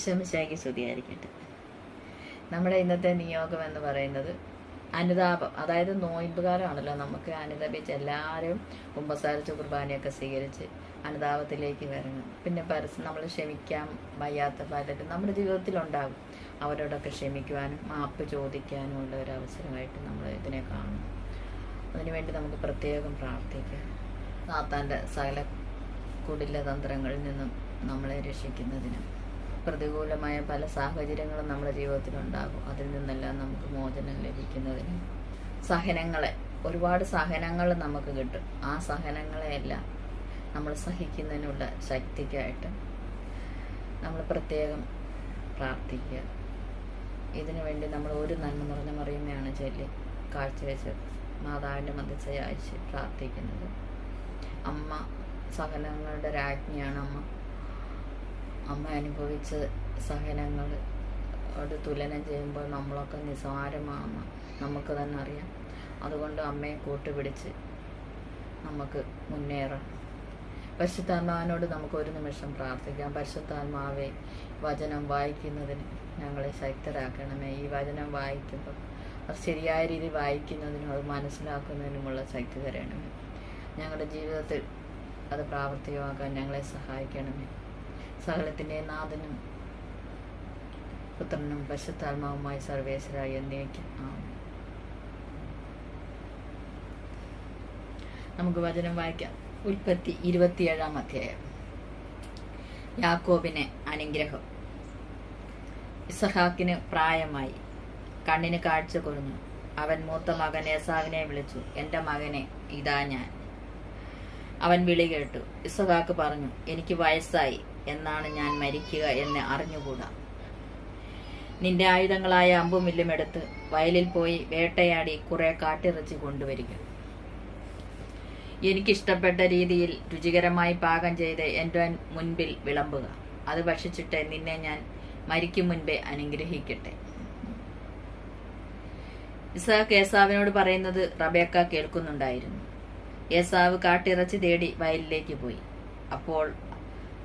ഈശ്വമിശായിക്ക് സ്തുതിയായിരിക്കട്ടെ നമ്മുടെ ഇന്നത്തെ നിയോഗം എന്ന് പറയുന്നത് അനുതാപം. അതായത് നോയമ്പുകാലമാണല്ലോ നമുക്ക് അനുതാപിച്ച് എല്ലാവരും കുമ്പസാരിച്ച് കുർബാനയൊക്കെ സ്വീകരിച്ച് അനുതാപത്തിലേക്ക് വരണം പിന്നെ പരസ്യം നമ്മൾ ക്ഷമിക്കാൻ വയ്യാത്ത പലരും നമ്മുടെ ജീവിതത്തിലുണ്ടാകും. അവരോടൊക്കെ ക്ഷമിക്കുവാനും മാപ്പ് ചോദിക്കാനും ഉള്ള ഒരു അവസരമായിട്ട് നമ്മൾ ഇതിനെ കാണുന്നു. അതിനുവേണ്ടി നമുക്ക് പ്രത്യേകം പ്രാർത്ഥിക്കാം. സാത്താന്റെ സകല കുടില തന്ത്രങ്ങളിൽ നിന്നും നമ്മളെ രക്ഷിക്കുന്നതിനും. പ്രതികൂലമായ പല സാഹചര്യങ്ങളും നമ്മുടെ ജീവിതത്തിൽ ഉണ്ടാകും അതിൽ നിന്നെല്ലാം നമുക്ക് മോചനം ലഭിക്കുന്നതിന് സഹനങ്ങളെ ഒരുപാട് സഹനങ്ങൾ നമുക്ക് കിട്ടും. ആ സഹനങ്ങളെയെല്ലാം നമ്മൾ സഹിക്കുന്നതിനുള്ള ശക്തിക്കായിട്ട് നമ്മൾ പ്രത്യേകം പ്രാർത്ഥിക്കുക. ഇതിനു വേണ്ടി നമ്മൾ ഒരു നന്മ നിറഞ്ഞ മറിയുന്നതാണ് ചൊല്ലി കാഴ്ചവെച്ച് മാതാവിന്റെ മധ്യസ്ഥ അയച്ച് പ്രാർത്ഥിക്കുന്നത്. അമ്മ സഹനങ്ങളുടെ രാജ്ഞിയാണ് അമ്മ. അമ്മ അനുഭവിച്ച സഹനങ്ങൾ അത് തുലനം ചെയ്യുമ്പോൾ നമ്മളൊക്കെ നിസ്സാരമാണെന്ന് നമുക്ക് തന്നെ അറിയാം. അതുകൊണ്ട് അമ്മയെ കൂട്ടുപിടിച്ച് നമുക്ക് മുന്നേറാം. പരിശുദ്ധാത്മാവിനോട് നമുക്ക് ഒരു നിമിഷം പ്രാർത്ഥിക്കാം. പരിശുദ്ധാത്മാവെ വചനം വായിക്കുന്നതിന് ഞങ്ങളെ ശക്തരാക്കണമേ. ഈ വചനം വായിക്കുമ്പോൾ അത് ശരിയായ രീതി വായിക്കുന്നതിനും അത് മനസ്സിലാക്കുന്നതിനുമുള്ള ശക്തി തരണമേ. ഞങ്ങളുടെ ജീവിതത്തിൽ അത് പ്രാവർത്തികമാക്കാൻ ഞങ്ങളെ സഹായിക്കണമേ. സകലത്തിന്റെ നാഥനും പുത്രനും പശുത്താത്മാവുമായി സർവേശ്വരായി എന്നേക്കും. നമുക്ക് വചനം വായിക്കാം. ഉൽപ്പത്തി ഇരുപത്തിയേഴാം അധ്യായം. യാക്കോബിന് അനുഗ്രഹം. ഇസഹാക്കിന് പ്രായമായി. കണ്ണിന് കാഴ്ച കുറഞ്ഞു അവൻ മൂത്ത മകൻ ഏസാവിനെ വിളിച്ചു. എന്റെ മകനെ ഇതാ ഞാൻ. അവൻ വിളി കേട്ടു. ഇസഹാക്ക് പറഞ്ഞു എനിക്ക് വയസ്സായി. എന്നാണ് ഞാൻ മരിക്കുക എന്ന് അറിഞ്ഞുകൂടാ. നിന്റെ ആയുധങ്ങളായ അമ്പും വില്ലും എടുത്ത് വയലിൽ പോയി വേട്ടയാടി കുറെ കാട്ടിറച്ചി കൊണ്ടുവരിക. എനിക്കിഷ്ടപ്പെട്ട രീതിയിൽ രുചികരമായി പാകം ചെയ്ത് എന്റെ മുൻപിൽ വിളമ്പുക. അത് ഭക്ഷിച്ചിട്ട് നിന്നെ ഞാൻ മരിക്കും മുൻപേ അനുഗ്രഹിക്കട്ടെ. ഇസാഖ് ഏസാവിനോട് പറയുന്നത് റബേക്ക കേൾക്കുന്നുണ്ടായിരുന്നു. ഏസാവ് കാട്ടിറച്ചി തേടി വയലിലേക്ക് പോയി. അപ്പോൾ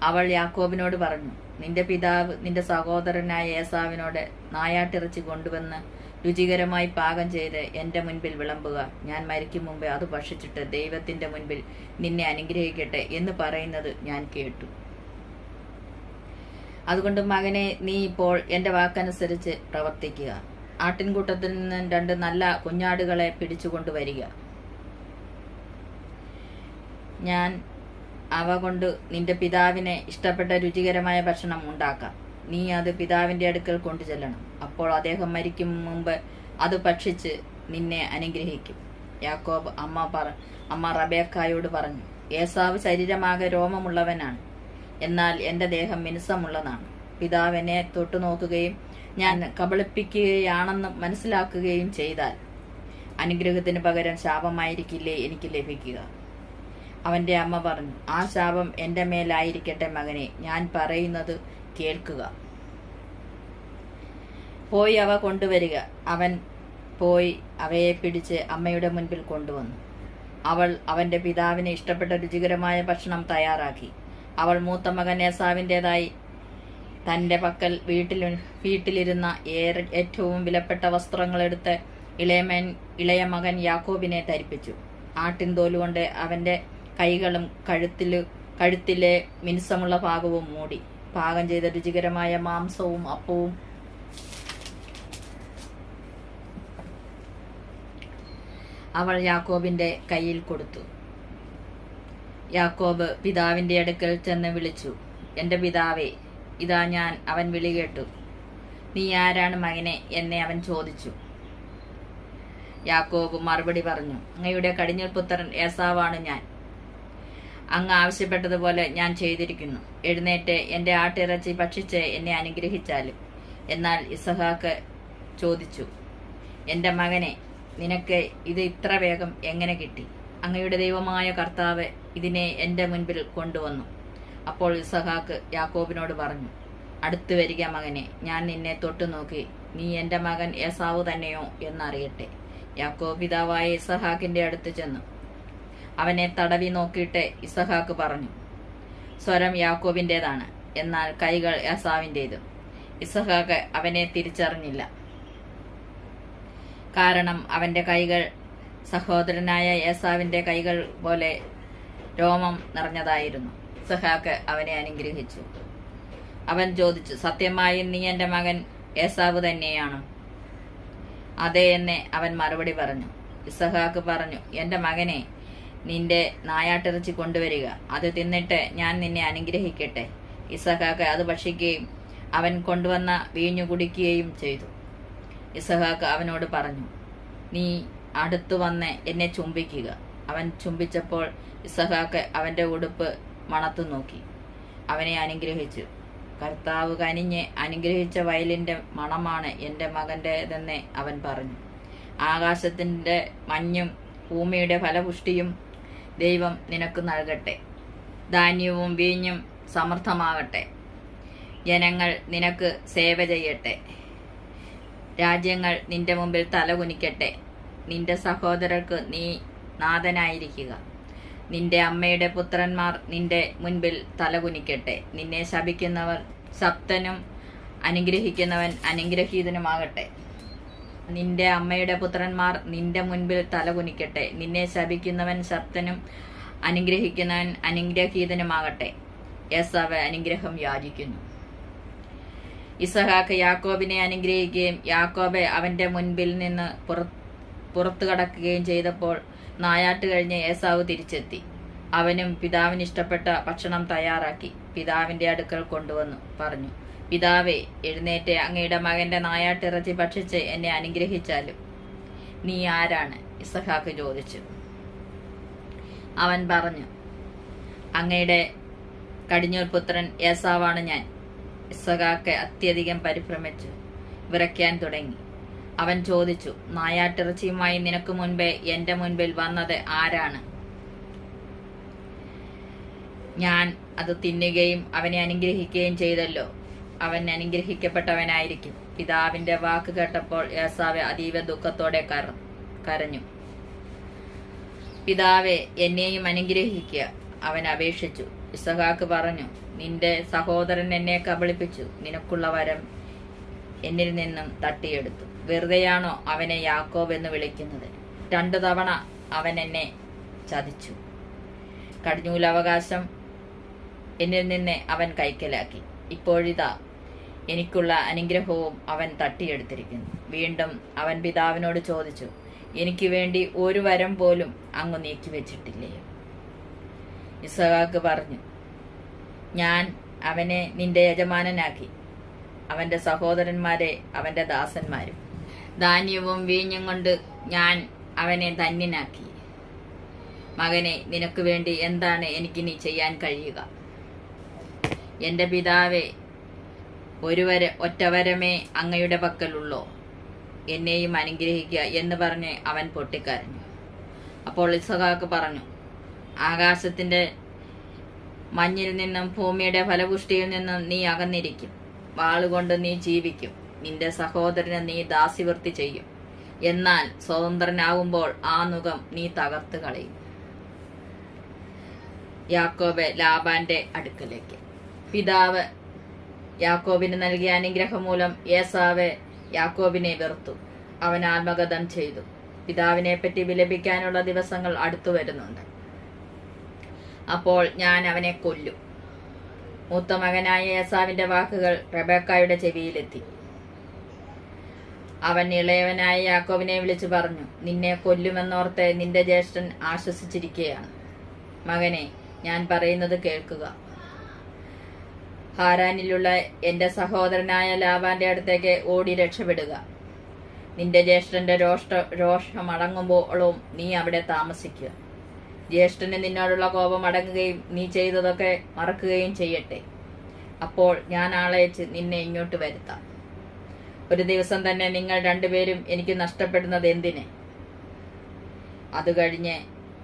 അവൾ യാക്കോബിനോട് പറഞ്ഞു നിന്റെ പിതാവ് നിന്റെ സഹോദരനായ ഏസാവിനോട് നായാട്ടിറച്ചി കൊണ്ടുവന്ന് രുചികരമായി പാകം ചെയ്ത് എന്റെ മുൻപിൽ വിളമ്പുക. ഞാൻ മരിക്കും മുമ്പേ അത് ഭക്ഷിച്ചിട്ട് ദൈവത്തിന്റെ മുൻപിൽ നിന്നെ അനുഗ്രഹിക്കട്ടെ എന്ന് പറയുന്നത് ഞാൻ കേട്ടു. അതുകൊണ്ട് മകനെ നീ ഇപ്പോൾ എന്റെ വാക്കനുസരിച്ച് പ്രവർത്തിക്കുക. ആട്ടിൻകൂട്ടത്തിൽ നിന്ന് രണ്ട് നല്ല കുഞ്ഞാടുകളെ പിടിച്ചുകൊണ്ടുവരിക. ഞാൻ അവ കൊണ്ട് നിന്റെ പിതാവിനെ ഇഷ്ടപ്പെട്ട രുചികരമായ ഭക്ഷണം ഉണ്ടാക്കാം. നീ അത് പിതാവിന്റെ അടുക്കൽ കൊണ്ടുചെല്ലണം. അപ്പോൾ അദ്ദേഹം മരിക്കും മുമ്പ് അത് ഭക്ഷിച്ച് നിന്നെ അനുഗ്രഹിക്കും. യാക്കോബ് അമ്മ പറ അമ്മ റബേക്കായോട് പറഞ്ഞു ഏസാവ് ശരീരമാകെ രോമമുള്ളവനാണ്. എന്നാൽ എന്റെ ദേഹം മിനുസമുള്ളതാണ്. പിതാവ് എന്നെ തൊട്ടു നോക്കുകയും ഞാൻ കബളിപ്പിക്കുകയാണെന്ന് മനസ്സിലാക്കുകയും ചെയ്താൽ അനുഗ്രഹത്തിന് പകരം ശാപമായിരിക്കില്ലേ എനിക്ക് ലഭിക്കുക. അവന്റെ അമ്മ പറഞ്ഞു ആ ശാപം എന്റെ മേലായിരിക്കട്ടെ മകനെ ഞാൻ പറയുന്നത് കേൾക്കുക. പോയി അവ കൊണ്ടുവരിക. അവൻ പോയി അവയെ പിടിച്ച് അമ്മയുടെ മുൻപിൽ കൊണ്ടുവന്നു. അവൾ അവന്റെ പിതാവിന് ഇഷ്ടപ്പെട്ട രുചികരമായ ഭക്ഷണം തയ്യാറാക്കി. അവൾ മൂത്ത മകൻ ഏസാവിന്റെതായി തന്റെ പക്കൽ വീട്ടിൽ വീട്ടിലിരുന്ന ഏറെ ഏറ്റവും വിലപ്പെട്ട വസ്ത്രങ്ങളെടുത്ത് ഇളയമൻ ഇളയ മകൻ യാക്കോബിനെ ധരിപ്പിച്ചു. ആട്ടിൻ തോലുകൊണ്ട് അവന്റെ കൈകളും കഴുത്തിൽ കഴുത്തിലെ മിനുസമുള്ള ഭാഗവും മൂടി. പാകം ചെയ്ത രുചികരമായ മാംസവും അപ്പവും അവൾ യാക്കോബിന്റെ കയ്യിൽ കൊടുത്തു. യാക്കോബ് പിതാവിന്റെ അടുക്കൽ ചെന്ന് വിളിച്ചു എന്റെ പിതാവേ ഇതാ ഞാൻ അവൻ വിളി കേട്ടു. നീ ആരാണ് മകനെ? എന്നെ അവൻ ചോദിച്ചു. യാക്കോബ് മറുപടി പറഞ്ഞു അങ്ങയുടെ കടിഞ്ഞൽ പുത്രൻ ഏസാവാണ് ഞാൻ. അങ്ങ് ആവശ്യപ്പെട്ടതുപോലെ ഞാൻ ചെയ്തിരിക്കുന്നു. എഴുന്നേറ്റ് എന്റെ ആട്ടിറച്ചി ഭക്ഷിച്ച് എന്നെ അനുഗ്രഹിച്ചാലും. എന്നാൽ ഇസഹാക്ക് ചോദിച്ചു എന്റെ മകനെ നിനക്ക് ഇത് ഇത്ര വേഗം എങ്ങനെ കിട്ടി? അങ്ങയുടെ ദൈവമായ കർത്താവ് ഇതിനെ എന്റെ മുൻപിൽ കൊണ്ടുവന്നു. അപ്പോൾ ഇസഹാക്ക് യാക്കോബിനോട് പറഞ്ഞു അടുത്തു വരിക മകനെ ഞാൻ നിന്നെ തൊട്ടു നോക്കി. നീ എന്റെ മകൻ ഏസാവ് തന്നെയോ എന്നറിയട്ടെ. യാക്കോബ് പിതാവായ ഇസഹാക്കിന്റെ അടുത്ത് ചെന്നു. അവനെ തടവി നോക്കിയിട്ട് ഇസഹാക്ക് പറഞ്ഞു സ്വരം യാക്കോബിന്റേതാണ് എന്നാൽ കൈകൾ യസാവിന്റേതും ഇസഹാക്ക് അവനെ തിരിച്ചറിഞ്ഞില്ല. കാരണം അവന്റെ കൈകൾ സഹോദരനായ യേസാവിന്റെ കൈകൾ പോലെ രോമം നിറഞ്ഞതായിരുന്നു. ഇസഹാക്ക് അവനെ അനുഗ്രഹിച്ചു. അവൻ ചോദിച്ചു സത്യമായി നീ എന്റെ മകൻ ഏസാവ് തന്നെയാണ് അതെ എന്നെ അവൻ മറുപടി പറഞ്ഞു. ഇസഹാക്ക് പറഞ്ഞു എന്റെ മകനെ നിന്റെ നായാട്ടിറച്ചി കൊണ്ടുവരിക. അത് തിന്നിട്ട് ഞാൻ നിന്നെ അനുഗ്രഹിക്കട്ടെ. ഇസഹാക്ക് അത് ഭക്ഷിക്കുകയും അവൻ കൊണ്ടുവന്ന വീഞ്ഞു കുടിക്കുകയും ചെയ്തു. ഇസഹാക്ക് അവനോട് പറഞ്ഞു നീ അടുത്തു വന്ന് എന്നെ ചുംബിക്കുക. അവൻ ചുംബിച്ചപ്പോൾ ഇസഹാക്ക് അവന്റെ ഉടുപ്പ് മണത്തു നോക്കി. അവനെ അനുഗ്രഹിച്ചു. കർത്താവ് കനിഞ്ഞ് അനുഗ്രഹിച്ച വയലിന്റെ മണമാണ് എന്റെ മകന്റെതെന്ന് അവൻ പറഞ്ഞു. ആകാശത്തിന്റെ മഞ്ഞും ഭൂമിയുടെ ഫലപുഷ്ടിയും ദൈവം നിനക്ക് നൽകട്ടെ. ധാന്യവും വീഞ്ഞും സമർത്ഥമാകട്ടെ. ജനങ്ങൾ നിനക്ക് സേവ ചെയ്യട്ടെ. രാജ്യങ്ങൾ നിന്റെ മുമ്പിൽ തലകുനിക്കട്ടെ. നിന്റെ സഹോദരർക്ക് നീ നാഥനായിരിക്കുക. നിന്റെ അമ്മയുടെ പുത്രന്മാർ നിന്റെ മുൻപിൽ തലകുനിക്കട്ടെ. നിന്നെ ശപിക്കുന്നവർ സപ്തനും അനുഗ്രഹിക്കുന്നവൻ അനുഗ്രഹീതനുമാകട്ടെ. നിന്റെ അമ്മയുടെ പുത്രന്മാർ നിന്റെ മുൻപിൽ തലകുനിക്കട്ടെ. നിന്നെ ശപിക്കുന്നവൻ ശബ്ദനും അനുഗ്രഹിക്കുന്നവൻ അനുഗ്രഹീതനുമാകട്ടെ. യേസാവ് അനുഗ്രഹം യാചിക്കുന്നു. ഇസഹാക്ക് യാക്കോബിനെ അനുഗ്രഹിക്കുകയും യാക്കോബെ അവന്റെ മുൻപിൽ നിന്ന് പുറ- പുറത്തു കടക്കുകയും ചെയ്തപ്പോൾ നായാട്ട് കഴിഞ്ഞ് ഏസാവ് തിരിച്ചെത്തി. അവനും പിതാവിന് ഇഷ്ടപ്പെട്ട ഭക്ഷണം തയ്യാറാക്കി. പിതാവിന്റെ അടുക്കൽ കൊണ്ടുവന്നു. പറഞ്ഞു പിതാവേ എഴുന്നേറ്റ് അങ്ങയുടെ മകന്റെ നായാട്ടിറച്ചി ഭക്ഷിച്ച് എന്നെ അനുഗ്രഹിച്ചാലും. നീ ആരാണ്? ഇസഹാക്ക് ചോദിച്ചു. അവൻ പറഞ്ഞു അങ്ങയുടെ കടിഞ്ഞൂർ പുത്രൻ ഏസാവാണ് ഞാൻ. ഇസഹാക്ക് അത്യധികം പരിഭ്രമിച്ചു വിറയ്ക്കാൻ തുടങ്ങി. അവൻ ചോദിച്ചു നായാട്ടിറച്ചിയുമായി നിനക്ക് മുൻപേ എന്റെ മുൻപിൽ വന്നത് ആരാണ്? ഞാൻ അത് തിന്നുകയും അവനെ അനുഗ്രഹിക്കുകയും ചെയ്തല്ലോ. അവൻ അനുഗ്രഹിക്കപ്പെട്ടവനായിരിക്കും. പിതാവിന്റെ വാക്ക് കേട്ടപ്പോൾ ഏസാവ് അതീവ ദുഃഖത്തോടെ കരഞ്ഞു. പിതാവെ എന്നെയും അനുഗ്രഹിക്കുക അവൻ അപേക്ഷിച്ചു. ഇസഹാക്ക് പറഞ്ഞു നിന്റെ സഹോദരൻ എന്നെ കബളിപ്പിച്ചു. നിനക്കുള്ള വരം എന്നിൽ നിന്നും തട്ടിയെടുത്തു. വെറുതെയാണോ അവനെ യാക്കോബ് എന്ന് വിളിക്കുന്നത്? രണ്ടു തവണ അവൻ എന്നെ ചതിച്ചു. കടിഞ്ഞൂലവകാശം എന്നിൽ നിന്ന് അവൻ കൈക്കലാക്കി. ഇപ്പോഴിതാ എനിക്കുള്ള അനുഗ്രഹവും അവൻ തട്ടിയെടുത്തിരിക്കുന്നു. വീണ്ടും അവൻ പിതാവിനോട് ചോദിച്ചു എനിക്ക് വേണ്ടി ഒരു വരം പോലും അങ്ങ് നീക്കി വെച്ചിട്ടില്ലയോ ഇസഹാക്ക് പറഞ്ഞു ഞാൻ അവനെ നിന്റെ യജമാനനാക്കി. അവന്റെ സഹോദരന്മാരെ അവന്റെ ദാസന്മാരും. ധാന്യവും വീഞ്ഞും കൊണ്ട് ഞാൻ അവനെ ധന്യനാക്കി. മകനെ നിനക്ക് വേണ്ടി എന്താണ് എനിക്കിനി ചെയ്യാൻ കഴിയുക? എന്റെ പിതാവെ ഒരു വര ഒറ്റവരമേ അങ്ങയുടെ പക്കലുള്ളോ. എന്നെയും അനുഗ്രഹിക്കുക എന്ന് പറഞ്ഞ് അവൻ പൊട്ടിക്കരഞ്ഞു. അപ്പോൾ ഇസഹാക്ക് പറഞ്ഞു ആകാശത്തിന്റെ മഞ്ഞിൽ നിന്നും ഭൂമിയുടെ ഫലപുഷ്ടിയിൽ നിന്നും നീ അകന്നിരിക്കും. വാളുകൊണ്ട് നീ ജീവിക്കും. നിന്റെ സഹോദരന് നീ ദാസിവൃത്തി ചെയ്യും. എന്നാൽ സ്വതന്ത്രനാകുമ്പോൾ ആ മുഖം നീ തകർത്ത് കളയും. യാക്കോബെ ലാബാന്റെ അടുക്കലേക്ക്. പിതാവ് യാക്കോബിന് നൽകിയ അനുഗ്രഹം മൂലം ഏസാവ് യാക്കോബിനെ വെറുത്തു. അവൻ ആത്മഗതം ചെയ്തു. പിതാവിനെ പറ്റി വിലപിക്കാനുള്ള ദിവസങ്ങൾ അടുത്തു വരുന്നുണ്ട്. അപ്പോൾ ഞാൻ അവനെ കൊല്ലും. മൂത്ത മകനായ ഏസാവിന്റെ വാക്കുകൾ റബേക്കായുടെ ചെവിയിലെത്തി. അവൻ ഇളയവനായ യാക്കോബിനെ വിളിച്ചു പറഞ്ഞു നിന്നെ കൊല്ലുമെന്നോർത്ത് നിന്റെ ജ്യേഷ്ഠൻ ആശ്വസിച്ചിരിക്കുകയാണ് മകനെ ഞാൻ പറയുന്നത് കേൾക്കുക. ഹാരാനിലുള്ള എന്റെ സഹോദരനായ ലാവാന്റെ അടുത്തേക്ക് ഓടി രക്ഷപ്പെടുക. നിന്റെ ജ്യേഷ്ഠന്റെ രോഷ്ട രോഷം അടങ്ങുമ്പോളും നീ അവിടെ താമസിക്കുക. ജ്യേഷ്ഠന് നിന്നോടുള്ള കോപം അടങ്ങുകയും നീ ചെയ്തതൊക്കെ മറക്കുകയും ചെയ്യട്ടെ. അപ്പോൾ ഞാൻ ആളയച്ച് നിന്നെ ഇങ്ങോട്ട് വരുത്താം. ഒരു ദിവസം തന്നെ നിങ്ങൾ രണ്ടുപേരും എനിക്ക് നഷ്ടപ്പെടുന്നത് എന്തിന്? അത് കഴിഞ്ഞ്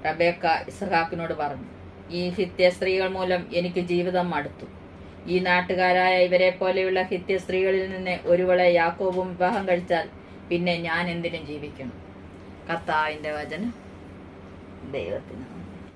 റബേക്ക ഇസഹാക്കിനോട് പറഞ്ഞു ഈ ഹിത്യ സ്ത്രീകൾ മൂലം എനിക്ക് ജീവിതം മടുത്തു. ഈ നാട്ടുകാരായ ഇവരെ പോലെയുള്ള ഹിത്യ സ്ത്രീകളിൽ നിന്ന് ഒരുവളെ യാക്കോബും വിവാഹം കഴിച്ചാൽ പിന്നെ ഞാൻ എന്തിനും ജീവിക്കും കർത്താവിന്റെ വചനം ദൈവത്തിന്.